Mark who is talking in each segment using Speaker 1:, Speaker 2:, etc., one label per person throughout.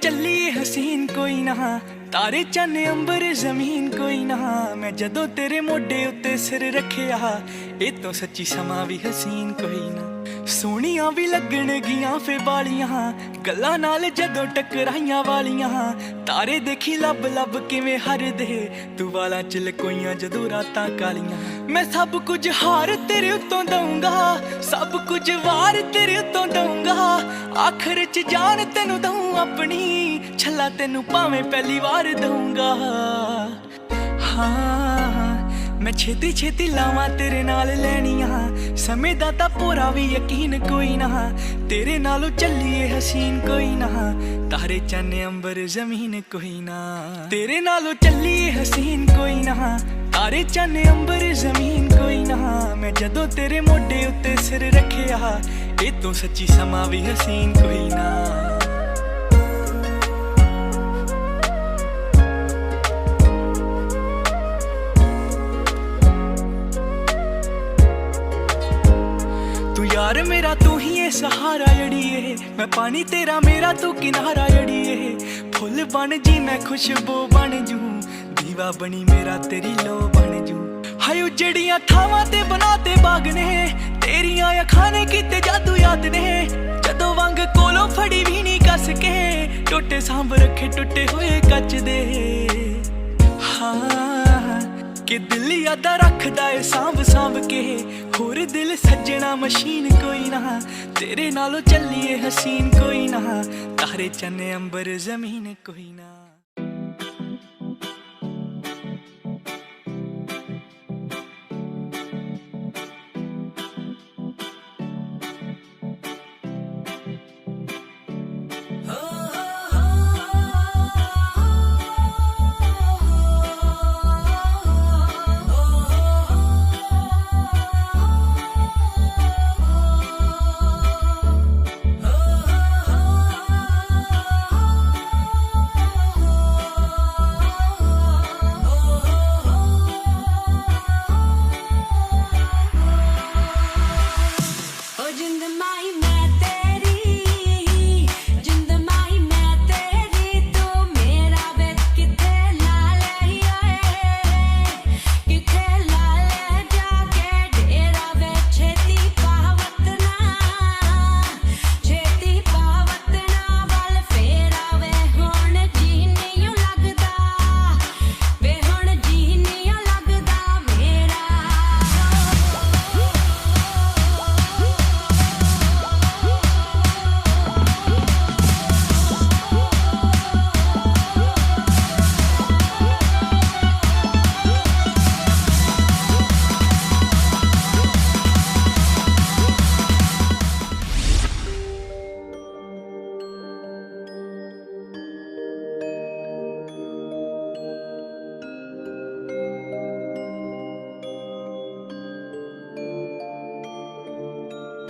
Speaker 1: ਚੱਲੀ ਹਸੀਨ ਕੋਈ ਨਾ, ਤਾਰੇ ਚੰਨ ਅੰਬਰ ਜ਼ਮੀਨ ਕੋਈ ਨਾ। ਮੈਂ ਜਦੋਂ ਤੇਰੇ ਮੋਢੇ ਉੱਤੇ ਸਿਰ ਰੱਖਿਆ, ਇਹ ਤੋਂ ਸੱਚੀ ਸਮਾਂ ਵੀ ਹਸੀਨ ਕੋਈ ਨਾ। ਸੋਹਣੀਆਂ ਵੀ ਲੱਗਣਗੀਆਂ ਫੇ ਵਾਲੀਆਂ, ਗੱਲਾਂ ਨਾਲ ਜਦੋਂ ਟਕਰਾਈਆਂ ਵਾਲੀਆਂ। ਤਾਰੇ ਦੇਖੀ ਲੱਭ ਲੱਭ ਕਿਵੇਂ ਹਰਦੇ, ਤੂੰ ਵਾਲਾ ਚ ਲਕੋਈਆਂ ਜਦੋਂ ਰਾਤਾਂ ਕਾਲੀਆਂ। ਮੈਂ ਸਭ ਕੁਝ ਹਾਰ ਤੇਰੇ ਉੱਤੋਂ ਦਊਂਗਾ, ਸਭ ਕੁਝ ਵਾਰ ਤੇਰੇ ਉੱਤੋਂ ਦਊਂਗਾ। ਆਖਰ ਚ ਜਾਨ ਤੈਨੂੰ ਦਊਂ ਆਪਣੀ, ਛੱਲਾ ਤੈਨੂੰ ਭਾਵੇਂ ਪਹਿਲੀ ਵਾਰ ਦਊਂਗਾ। ਹਾਂ, ਮੈਂ ਛੇਤੀ ਛੇਤੀ ਲਾਵਾਂ ਤੇਰੇ ਨਾਲ ਲੈਣੀਆਂ, ਸਮੇਂ ਦਾ ਤਾਂ ਪੂਰਾ ਵੀ ਯਕੀਨ ਕੋਈ ਨਾ। ਤੇਰੇ ਨਾਲੋਂ ਚੱਲੀਏ ਹਸੀਨ ਕੋਈ ਨਾ, ਤਾਰੇ ਚੰਨ ਅੰਬਰ ਜ਼ਮੀਨ ਕੋਈ ਨਾ। ਤੇਰੇ ਨਾਲੋਂ ਚੱਲੀਏ ਹਸੀਨ ਕੋਈ ਨਾ। ਤਾਰੇ ਚੰਨ ਅੰਬਰ ਜ਼ਮੀਨ ਕੋਈ ਨਾ। ਮੈਂ ਜਦੋਂ ਤੇਰੇ ਮੋਢੇ ਉੱਤੇ ਸਿਰ ਰੱਖਿਆ, ਇਹ ਤੋਂ ਸੱਚੀ ਸਮਾਂ ਵੀ ਹਸੀਨ ਕੋਈ ਨਾ। ਤੂੰ ਯਾਰ ਮੇਰਾ, ਤੂੰ ਹੀ ਏ ਸਹਾਰਾ ਅੜੀਏ ਮੈਂ ਪਾਣੀ ਤੇਰਾ, ਮੇਰਾ ਤੂੰ ਕਿਨਾਰਾ ਅੜੀਏ ਫੁੱਲ ਬਣ ਜੀ, ਮੈਂ ਖੁਸ਼ਬੂ ਬਣ ਜੂ। ਦੀਵਾ ਬਣੀ ਮੇਰਾ, ਤੇਰੀ ਲੋ ਬਣ ਜੂ। ਹਾਏ ਉਜੜੀਆਂ ਥਾਵਾਂ ਤੇ ਬਣਾਤੇ ਬਾਗ ਨੇ, ਤੇਰੀਆਂ ਅੱਖਾਂ ਨੇ ਕੀਤੇ ਜਾਦੂ ਯਾਦ ਨੇ। ਜਦੋਂ ਵੰਗ ਕੋਲੋਂ ਫੜੀ ਵੀ ਨਹੀਂ ਕੱਸ ਕੇ, ਟੁੱਟੇ ਸਾਂਭ ਰੱਖੇ ਟੁੱਟੇ ਹੋਏ ਕੱਚ ਦੇ। ਹਾਂ, ਕਿ ਦਿਲ ਯਾਦਾਂ ਰੱਖਦਾ ਏ ਸਾਂਭ ਸਾਂਭ ਕੇ, ਹੋਰ ਦਿਲ ਸੱਜਣਾ ਮਸ਼ੀਨ ਕੋਈ ਨਾ। ਤੇਰੇ ਨਾਲੋਂ ਚੱਲੀਏ ਹਸੀਨ ਕੋਈ ਨਾ, ਤਾਰੇ ਚੰਨ ਅੰਬਰ ਜ਼ਮੀਨ ਕੋਈ ਨਾ।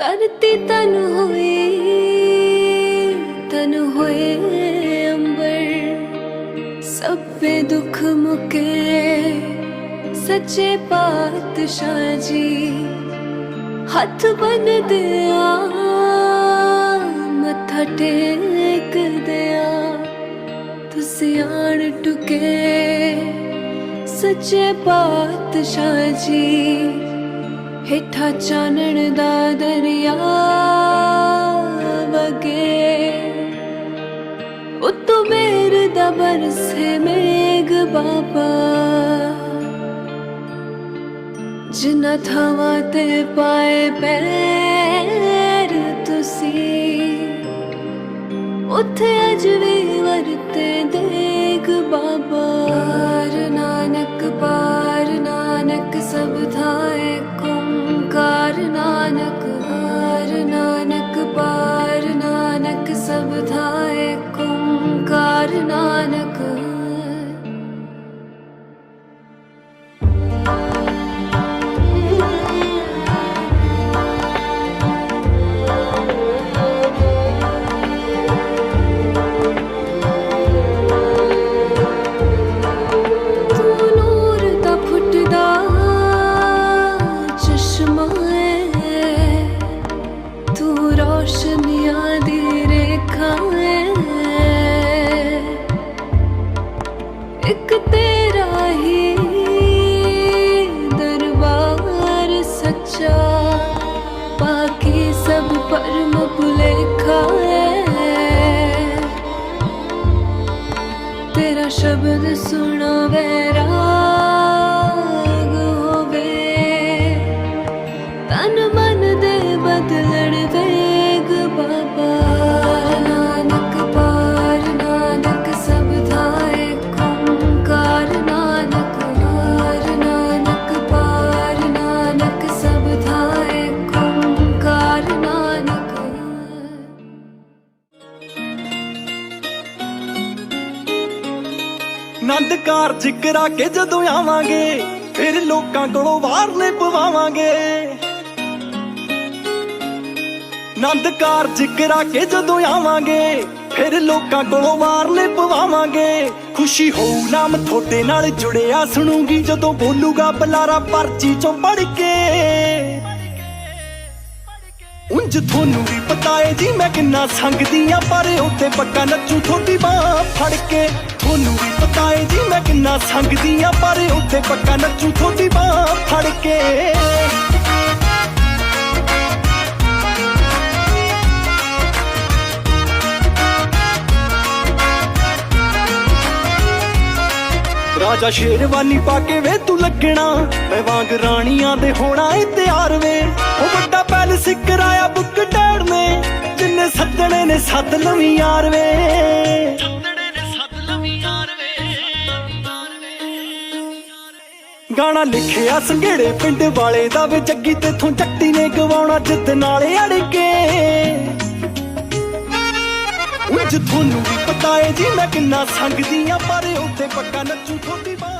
Speaker 2: ਧਰਤੀ ਤਨ ਹੋਏ ਤਨ ਹੋਏ ਅੰਬਰ। ਸਭੇ ਦੁੱਖ ਮੁਕੇ, ਸੱਚੇ ਪਾਤਸ਼ਾਹ ਜੀ। ਹੱਥ ਬੰਨ ਦਿਆ ਮੱਥਾ ਟੇਕ ਦਿਆ ਤੁਸੀਂ ਆਣ ਟੁਕੇ। ਸੱਚੇ ਪਾਤਸ਼ਾਹ ਜੀ। ਹੇਠਾਂ ਚਾਨਣ ਦਾ ਦਰਿਆ ਵਗੇ। ਉਤੋਂ ਮੇਰ ਦਾ ਬਰਸੇ ਮੇਘ ਬਾਬਾ। ਜਿਨ੍ਹਾਂ ਥਾਵਾਂ ਤੇ ਪਾਏ ਪੈਰ ਤੁਸੀਂ, ਉੱਥੇ ਅਜ ਵੀ ਵਰਤੇ ਦੇਗ ਬਾਬਾ। ਨਾਨਕ ਪਾਰ ਨਾਨਕ ਸਭ ਥਾਏ ਓੰਕਾਰ ਤੇਰਾ ਸ਼ਬਦ ਸੁਣਾਵੇ
Speaker 3: ਰਾਹ ਕਾਰਜ ਕਰਾ ਕੇ ਜਦੋਂ ਆਵਾਂਗੇ, ਫਿਰ ਲੋਕਾਂ ਕੋਲੋਂ ਵਾਰਲੇ ਪਵਾਵਾਂਗੇ। ਨੰਦ ਕਾਰਜ ਕਰਾ ਕੇ ਜਦੋਂ ਆਵਾਂਗੇ, ਫਿਰ ਲੋਕਾਂ ਕੋਲੋਂ ਵਾਰਲੇ ਪਵਾਵਾਂਗੇ। ਖੁਸ਼ੀ ਹੋਊ ਨਾਮ ਤੁਹਾਡੇ ਨਾਲ ਜੁੜਿਆ, ਸੁਣੂਗੀ ਜਦੋਂ ਬੋਲੂਗਾ ਬਲਾਰਾ ਪਰਚੀ ਚੋਂ ਪੜ ਕੇ। ਉਂਝ ਤੁਹਾਨੂੰ ਵੀ ਪਤਾ ਏ ਜੀ ਮੈਂ ਕਿੰਨਾ ਸੰਗਦੀ ਆ, ਪਰ ਉੱਤੇ ਪੱਕਾ ਨੱਚੂ ਤੁਹਾਡੀ ਬਾਹ ਫੜ ਕੇ। ਤੁਹਾਨੂੰ ਵੀ ਪਤਾ ਏ ਜੀ ਮੈਂ ਕਿੰਨਾ ਸੰਗਦੀ ਆ, ਪਰ ਉੱਤੇ ਪੱਕਾ ਨੱਚੂ ਥੋੜੀ ਬਾਹ ਫੜ ਕੇ। ਰਾਜਾ ਸ਼ੇਰਵਾਨੀ ਪਾ ਕੇ ਵੇ ਤੂੰ ਲੱਗਣਾ, ਮੈਂ ਵਾਂਗ ਰਾਣੀਆਂ ਦੇ ਹੋਣਾ ਏ ਤਿਆਰ ਵੇ। ਉਹ ਵੱਡਾ ਪੈਲਸ ਕਰਾਇਆ ਬੁੱਕ ਡੈਡ ਨੇ ਜਿੰਨੇ ਸੱਦਣੇ ਨੇ ਸੱਦ ਲਵੀਂ ਯਾਰ ਵੇ। ਗਾਣਾ ਲਿਖਿਆ ਸੰਘੇੜੇ ਪਿੰਡ ਵਾਲੇ ਦਾ ਵੇ ਜੱਗੀ ਤੇਥੋਂ ਚੱਟੀ ਨੇ ਗਵਾਉਣਾ ਜਿੱਦ ਨਾਲੇ ਅੜ ਕੇ ਉਂਝ ਤੁਹਾਨੂੰ ਵੀ ਪਤਾ ਏ ਜੀ ਮੈਂ ਕਿੰਨਾ ਸੰਗਦੀ ਆ, ਪਰ ਉੱਥੇ ਪੱਕਾ ਨੱਚੂ ਤੁਹਾਡੀ ਬਾਹ।